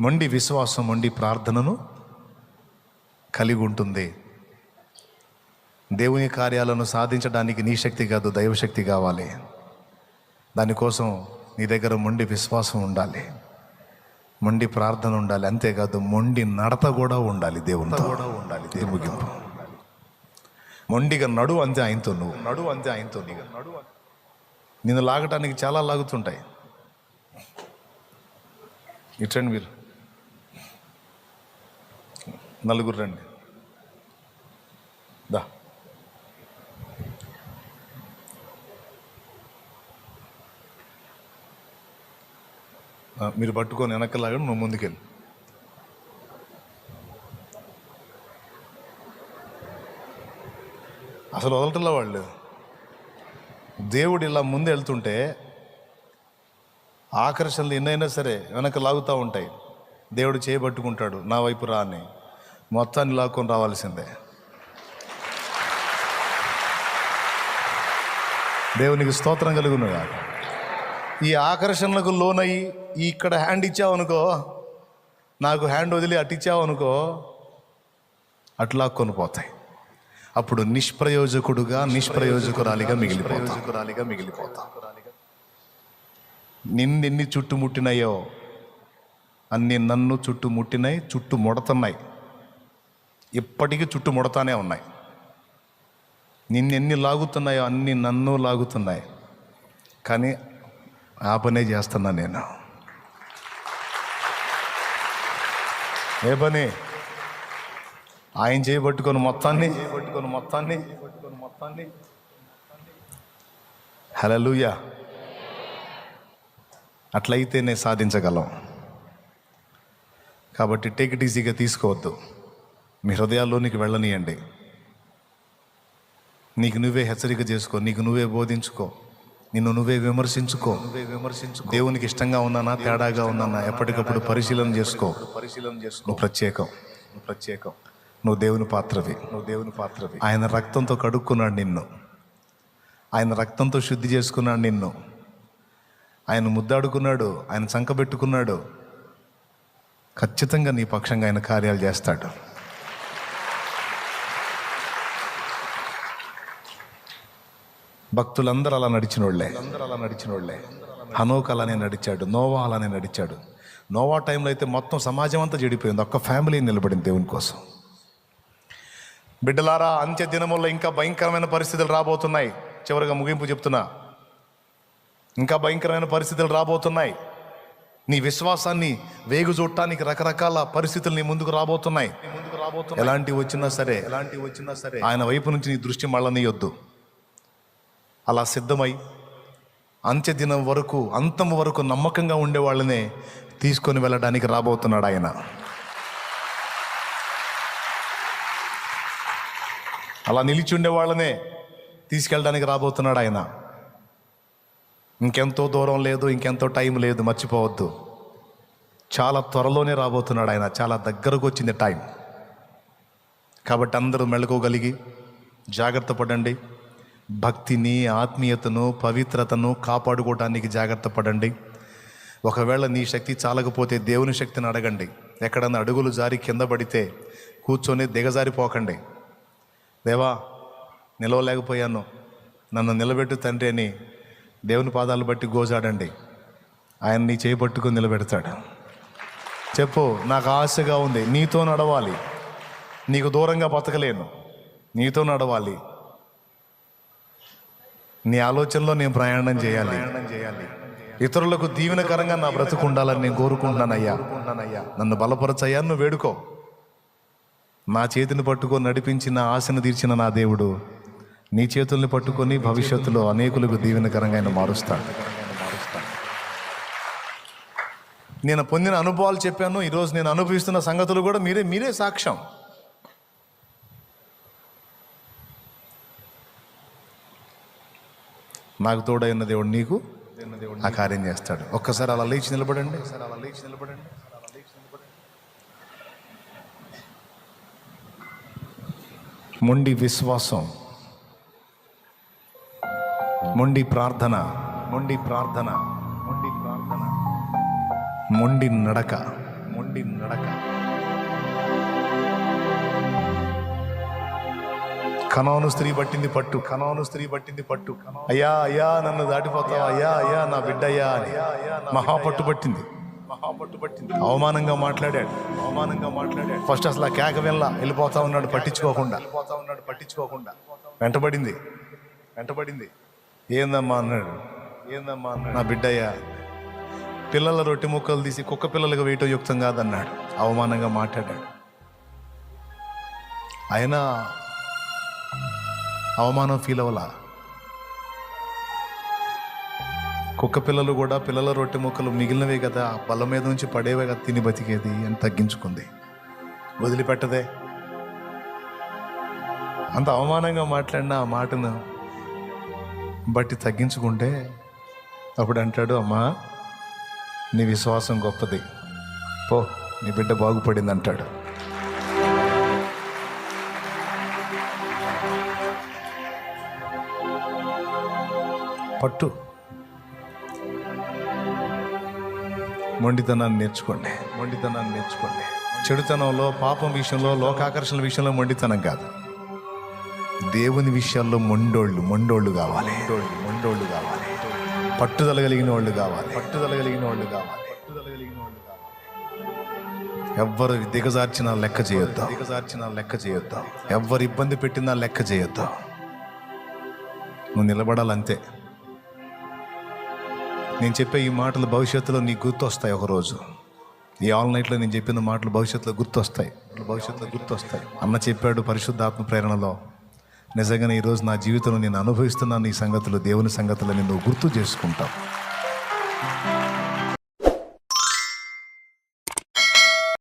మొండి విశ్వాసం మొండి ప్రార్థనను కలిగి ఉంటుంది. దేవుని కార్యాలను సాధించడానికి నీ శక్తి కాదు దైవశక్తి కావాలి. దానికోసం నీ దగ్గర మొండి విశ్వాసం ఉండాలి. మొండి ప్రార్థన ఉండాలి. అంతేకాదు మొండి నడత కూడా ఉండాలి దేవునితో. కూడా ఉండాలి దేవుని ముగింపు. మొండిగా నడు అంతే ఆయనతో నువ్వు. నడు అంతే ఆయనతో నీకు నడు నిన్ను లాగటానికి చాలా లాగుతుంటాయి. ఇట్రండి మీరు. నలుగురు రండి. దా. మీరు పట్టుకొని వెనకలాగా నువ్వు ముందుకెళ్ళి. అసలు వదలటంలో వాళ్ళు దేవుడు ఇలా ముందు వెళ్తుంటే ఆకర్షణలు ఎన్నైనా సరే వెనక లాగుతూ ఉంటాయి. దేవుడు చేయబట్టుకుంటాడు నా వైపు రా అని. మొత్తాన్ని లాక్కొని రావాల్సిందే. దేవునికి స్తోత్రం కలుగునుగా ఈ ఆకర్షణలకు లోనయ్యి ఇక్కడ హ్యాండ్ ఇచ్చావనుకో నాకు హ్యాండ్ వదిలి అటు ఇచ్చావనుకో అట్లా కొనిపోతాయి అప్పుడు నిష్ప్రయోజకుడుగా నిష్ప్రయోజకురాలిగా మిగిలిపోతాలిగా మిగిలిపోతా. నిన్నెన్ని చుట్టుముట్టినాయో అన్ని నన్ను చుట్టుముట్టినాయి చుట్టు ముడతున్నాయి ఇప్పటికీ చుట్టు ముడతానే ఉన్నాయి. నిన్నెన్ని లాగుతున్నాయో అన్ని నన్ను లాగుతున్నాయి. కానీ ఆ పనే చేస్తున్నా నేను. ఏ పని? ఆయన చేయబట్టుకొని మొత్తాన్ని చేయబట్టుకొని మొత్తాన్ని. చేయబట్టుకొని మొత్తాన్ని హలలుయా అట్లయితేనే సాధించగలం. కాబట్టి టేక్ ఇట్ ఈజీగా తీసుకోవద్దు. మీ హృదయాల్లోనికి వెళ్ళనీయండి. నీకు నువ్వే హెచ్చరిక చేసుకో నీకు నువ్వే బోధించుకో నిన్ను నువ్వే విమర్శించుకో. నువ్వే విమర్శించుకో దేవునికి ఇష్టంగా ఉన్నానా తేడాగా ఉన్నానా ఎప్పటికప్పుడు పరిశీలన చేసుకో. పరిశీలన చేసుకో నువ్వు ప్రత్యేకం నువ్వు ప్రత్యేకం. నువ్వు దేవుని పాత్రవి నువ్వు దేవుని పాత్రవి. ఆయన రక్తంతో కడుక్కున్నాడు నిన్ను. ఆయన రక్తంతో శుద్ధి చేసుకున్నాడు నిన్ను. ఆయన ముద్దాడుకున్నాడు ఆయన చంకబెట్టుకున్నాడు. ఖచ్చితంగా నీ పక్షంగా ఆయన కార్యాలు చేస్తాడు. భక్తులందరూ అలా నడిచిన వాళ్ళే అందరూ అలా నడిచిన వాళ్ళే హనోక్ అలానే నడిచాడు నోవా అలానే నడిచాడు. నోవా టైంలో అయితే మొత్తం సమాజం అంతా చెడిపోయింది ఒక్క ఫ్యామిలీ నిలబడింది దేవుని కోసం. బిడ్డలారా అంత్య దినముల్లో ఇంకా భయంకరమైన పరిస్థితులు రాబోతున్నాయి. చివరిగా ముగింపు చెప్తున్నా. ఇంకా భయంకరమైన పరిస్థితులు రాబోతున్నాయి. నీ విశ్వాసాన్ని వేగు చూడటానికి రకరకాల పరిస్థితులు నీ ముందుకు రాబోతున్నాయి. ముందుకు రాబోతున్నాయి ఎలాంటి వచ్చినా సరే ఎలాంటి వచ్చినా సరే ఆయన వైపు నుంచి నీ దృష్టి మళ్ళనీయొద్దు. అలా సిద్ధమై అంత్యదినం వరకు అంతం వరకు నమ్మకంగా ఉండే వాళ్ళనే తీసుకొని వెళ్ళడానికి రాబోతున్నాడు ఆయన. అలా నిలిచి ఉండే వాళ్ళనే తీసుకెళ్ళడానికి రాబోతున్నాడు ఆయన. ఇంకెంతో దూరం లేదు ఇంకెంతో టైం లేదు మర్చిపోవద్దు. చాలా త్వరలోనే రాబోతున్నాడు ఆయన చాలా దగ్గరకు వచ్చింది టైం. కాబట్టి అందరూ మెళుకోగలిగి జాగ్రత్త పడండి. భక్తిని ఆత్మీయతను పవిత్రతను కాపాడుకోవడానికి జాగ్రత్త పడండి. ఒకవేళ నీ శక్తి చాలకపోతే దేవుని శక్తిని అడగండి. ఎక్కడన్నా అడుగులు జారి కింద పడితే కూర్చొని దిగజారిపోకండి. దేవా నిలవలేకపోయాను. నన్ను నిలబెట్టు తండ్రి అని దేవుని పాదాలు బట్టి గోజాడండి. ఆయన నీ చేయి పట్టుకుని నిలబెడతాడు. చెప్పు నాకు ఆశగా ఉంది. నీతో నడవాలి. నీకు దూరంగా బతకలేను. నీతో నడవాలి. నీ ఆలోచనలో నేను ప్రయాణం చేయాలి. చేయాలి ఇతరులకు దీవెనకరంగా నా బ్రతుకు ఉండాలని నేను కోరుకుంటున్నానయ్యా. నన్ను బలపరచయ్యా నువ్వు వేడుకో. నా చేతిని పట్టుకొని నడిపించి నా ఆశను తీర్చిన నా దేవుడు. నీ చేతుల్ని పట్టుకొని భవిష్యత్తులో అనేకులకు దీవెనకరంగా ఆయన మారుస్తాడు. నేను పొందిన అనుభవాలు చెప్పాను. ఈరోజు నేను అనుభవిస్తున్న సంగతులు కూడా మీరే మీరే సాక్ష్యం. నాకు తోడైన దేవుడు నీకు ఆ కార్యం చేస్తాడు. ఒక్కసారి అలా లేచి నిలబడండి. అలా లేచి నిలబడండి మొండి విశ్వాసం మొండి ప్రార్థన మొండి ప్రార్థన మొండి ప్రార్థన మొండి నడక మొండి నడక. కనవను స్త్రీ పట్టింది పట్టు కనవను స్త్రీ పట్టింది పట్టు. అయ్యా అయ్యా నన్ను దాటిపోతావా. అయ్యా అయ్యా నా బిడ్డ అయ్యా అని. మహా పట్టు పట్టింది. మహా పట్టు పట్టింది అవమానంగా మాట్లాడాడు. అవమానంగా మాట్లాడాడు. ఫస్ట్ అసలు ఆ కేక వెళ్ళ వెళ్ళిపోతా ఉన్నాడు పట్టించుకోకుండా వెళ్ళిపోతా ఉన్నాడు పట్టించుకోకుండా. వెంటబడింది. వెంటబడింది. ఏందమ్మా అన్నాడు. ఏందమ్మా అన్నాడు. నా బిడ్డయ్యా పిల్లల రొట్టె ముక్కలు తీసి కుక్క పిల్లలకు వేయటం యుక్తం కాదన్నాడు. అవమానంగా మాట్లాడాడు. అయినా అవమానం ఫీల్ అవ్వలా? కుక్క పిల్లలు కూడా పిల్లల రొట్టె ముక్కలు మిగిలినవే కదా ఆ బల్ల మీద నుంచి పడేవే కదా తిని బతికేది అని తగ్గించుకుంది. వదిలిపెట్టదే. అంత అవమానంగా మాట్లాడిన ఆ మాటను బట్టి తగ్గించుకుంటే అప్పుడు అంటాడు అమ్మా నీ విశ్వాసం గొప్పది. పో నీ బిడ్డ బాగుపడింది అంటాడు పట్టు. మొండితనాన్ని నేర్చుకోండి. మొండితనాన్ని నేర్చుకోండి. చెడుతనంలో పాపం విషయంలో లోకాకర్షణ విషయంలో మొండితనం కాదు. దేవుని విషయాల్లో మొండోళ్ళు మొండోళ్ళు కావాలి. మొండోళ్ళు కావాలి. పట్టుదల కలిగిన వాళ్ళు కావాలి. పట్టుదల కలిగిన వాళ్ళు కావాలి. పట్టుదల కలిగిన వాళ్ళు ఎవ్వరు దిగజార్చినా లెక్క చేయొద్దు. దిగజార్చినా లెక్క చేయొద్దు. ఎవ్వరు ఇబ్బంది పెట్టినా లెక్క చేయొద్దు. నువ్వు నిలబడాలంతే. నేను చెప్పే ఈ మాటలు భవిష్యత్తులో నీకు గుర్తొస్తాయి ఒకరోజు. ఈ ఆల్ నైట్లో నేను చెప్పిన మాటలు భవిష్యత్తులో గుర్తొస్తాయి. భవిష్యత్తులో గుర్తొస్తాయి. అన్న చెప్పాడు పరిశుద్ధాత్మ ప్రేరణలో. నిజంగానే ఈరోజు నా జీవితంలో నేను అనుభవిస్తున్నాను ఈ సంగతులు దేవుని సంగతులు నేను గుర్తు చేసుకుంటావు.